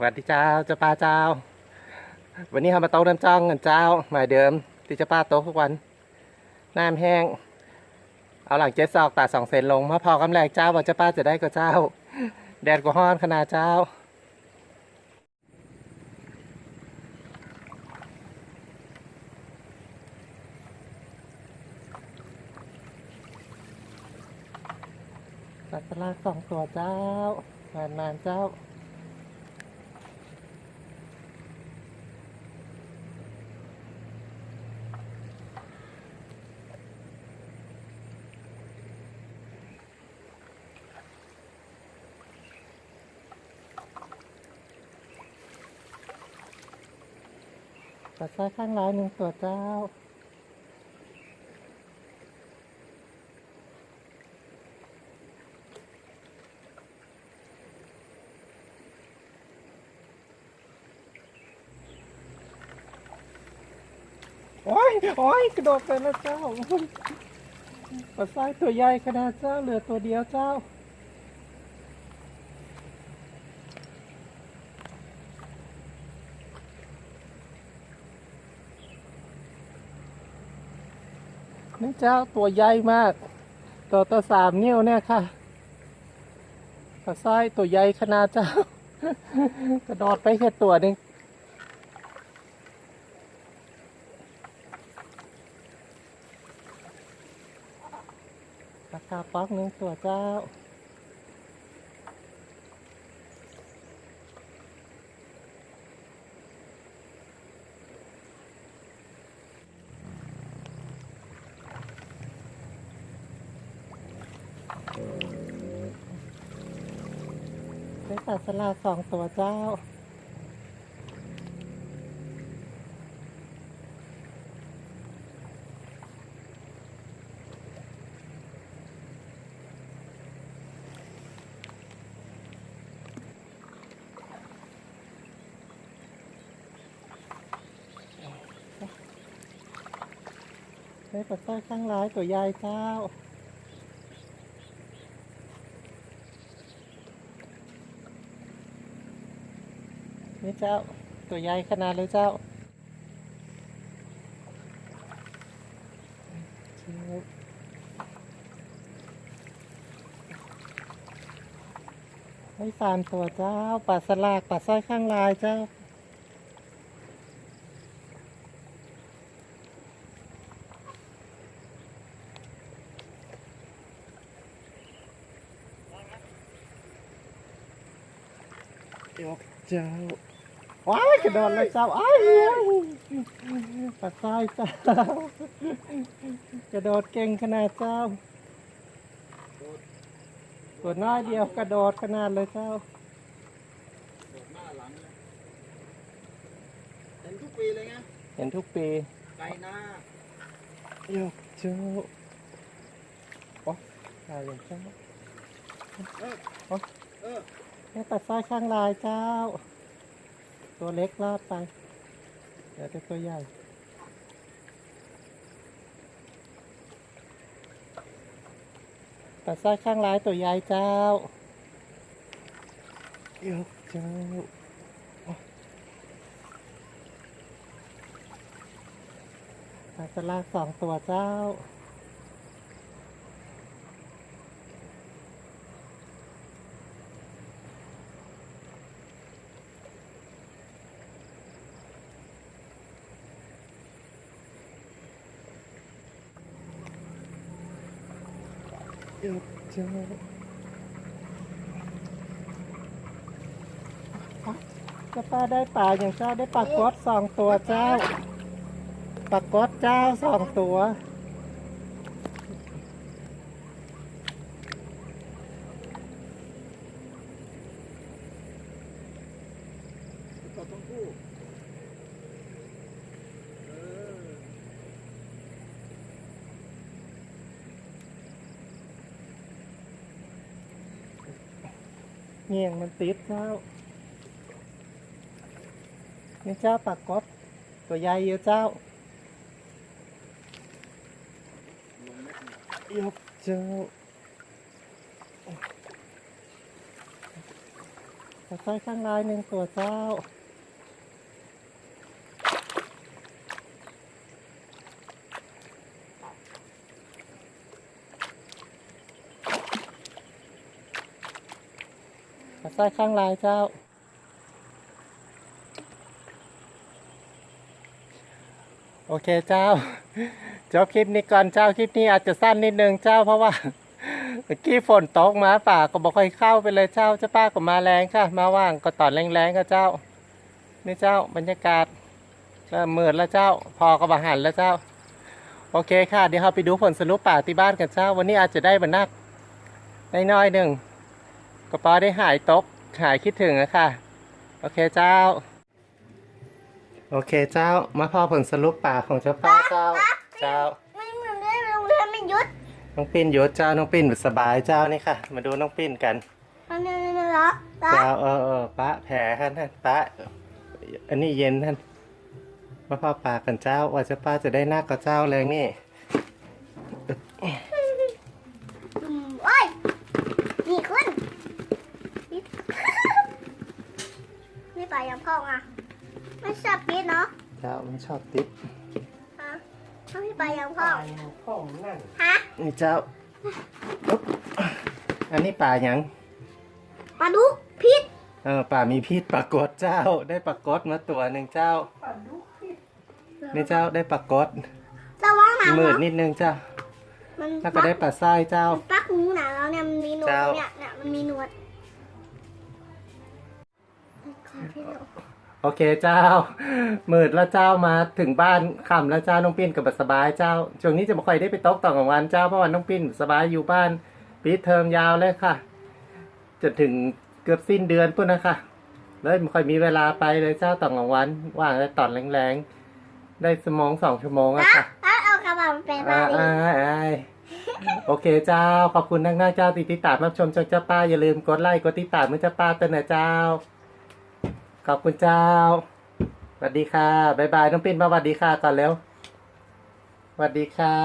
สวัสดีเจ้าเจ้าป้าเจ้า วันนี้เรามาโต๊ะน้ำจ้องกันเจ้าหมายเดิมที่เจ้าป้าโต๊ะทุกวันน้ำแห้ง เอาหลังเจ็ดซอกตัดสองเซนลงมาพอกำแรงเจ้าว่าเจ้าป้าจะได้ก็เจ้า แดดก็ฮ้อนขนาดเจ้าสัตว์ประหลาดสองตัวเจ้า นานนานๆเจ้า ปัดซ้ายข้างร้ายหนึ่งตัวเจ้า โอ้ย โอ้ย กระโดดไปแล้วเจ้าปัดซ้ายตัวใหญ่ขนาดเจ้า เหลือตัวเดียวเจ้า นี่เจ้าตัวใหญ่มากตัวตัวสามนิ้วเนี่ยค่ะปัดซ้ายตัวใหญ่ขนาดเจ้ากระโดดไปแค่ตัวหนึ่งราคาป๊อกหนึ่งตัวเจ้า ได้ปลาสลาสองตัวเจ้าได้ปลาสร้อยข้างร้ายตัวใหญ่เจ้า เจ้า ตัวใหญ่ขนาดเลยเจ้าให้ฟานตัวเจ้าปลาสลากปลาสร้อยข้างลายเจ้ายกเจ้า ว้ายกระโดดเลยเจ้าอ้ายปัดซ้ายเจ้ากระโดดเก่งขนาดเจ้าตัวน้อยเดียวกระโดดขนาดเลยเจ้าหน้าหลังเลยเห็นทุกปีเลยไงเห็นทุกปีไก่หน้ายกเจ้าโอ้ตายเลยเจ้าเออโอ้เออให้ปัดซ้ายข้างลายเจ้า ตัวเล็กรอดไปเดี๋ยวจะตัวใหญ่ปัดซ้ายข้างร้ายตัวใหญ่เจ้าเยกเจ้าปัดสลากสองตัวเจ้า ยกเจ้าจะป้าได้ปลาอย่างเจ้าได้ปลากอดสองตัวเจ้าปลากอดเจ้าสองตัวต้องคู่เออ เงี่ยงมันติดแล้วนี่เจ้าปลากดตัวใหญ่เยอะเจ้าเม็ดหยกเจ้าปลาสร้อยข้างลายหนึ่งตัวเจ้า ปลาสร้อยข้างลายเจ้า โอเคเจ้า จบคลิปนี้ก่อนเจ้าคลิปนี้อาจจะสั้นนิดนึงเจ้าเพราะว่าเมื่อกี้ฝนตกมาป่าก็บอกค่อยเข้าไปเลยเจ้าเจ้าป้าก็มาแรงค่ะ มาว่างก็ตอนแรงๆค่ะเจ้า นี่เจ้าบรรยากาศเริ่มมืดแล้วเจ้า พอก็บาหันแล้วเจ้า โอเคค่ะ เดี๋ยวเราไปดูผลสรุปป่าที่บ้านกันเจ้า วันนี้อาจจะได้บรรนักน้อยๆหนึ่ง ก็พอได้หายตก หายคิดถึงนะค่ะ โอเคเจ้า โอเคเจ้า มาพอผลสรุปป่าของเจ้าป้าเจ้า เจ้าไม่เหมือนได้โรงเรียนไม่หยุด น้องปิ้นอยู่เจ้า น้องปิ้นสบายเจ้านี่ค่ะ มาดูน้องปิ้นกันอันนี้นี่เหรอเหรอเจ้าเออเออป้าแผลท่านท่านป้าอันนี้เย็นท่านมาพ่อปากันเจ้าว่าจะป้าจะได้นักกับเจ้าเลยนี่ ชอบปิดเนาะเจ้าไม่ชอบติดฮะชอบพี่ไปยังพ่อ พ่อนั่นฮะนี่เจ้าอุ๊บอันนี้ป่าหยัง ปลาดุกพิษเออป่ามีพิษปรากฏเจ้า ได้ปรากฏมาตัวหนึ่งเจ้านี่เจ้าได้ปรากฏระวังหนาวมืดเนาะนิดนึงเจ้า มันแล้วก็ได้ปลาทรายเจ้า มันปักหูหนาวแล้วเนี่ยมันมีหนวดเจ้า เนี่ยเนี่ยมันมีหนวดขอพี่หนู โอเคเจ้ามืดแล้วเจ้ามาถึงบ้านค่ำแล้วเจ้าน้องปิ้นกับบัดสบายเจ้าช่วงนี้จะไม่ค่อยได้ไปตกต่อกลางวันเจ้าเพราะว่าน้องปิ้นสบายอยู่บ้านปีดเทอมยาวเลยค่ะจนถึงเกือบสิ้นเดือนพุ่นนะคะเลยไม่ค่อยมีเวลาไปเลยเจ้าต่อกลางวัน ว่างแต่ตอนแรงๆ ได้สมองสองชั่วโมงอะอะค่ะอะเอากระเป๋ามาเป็นบาอ่าลีอ่าอ่าโอเคเจ้าขอบคุณนักหน้าเจ้าติดติดตามรับชมช่องเจ้าป้าอย่าลืมกดไลค์กดติดตามเมื่อเจ้าป้าเต้นนะเจ้า ขอบคุณเจ้าสวัสดีค่ะบ๊ายบายน้องปิ้นมาสวัสดีค่ะก่อนแล้วสวัสดีค่ะ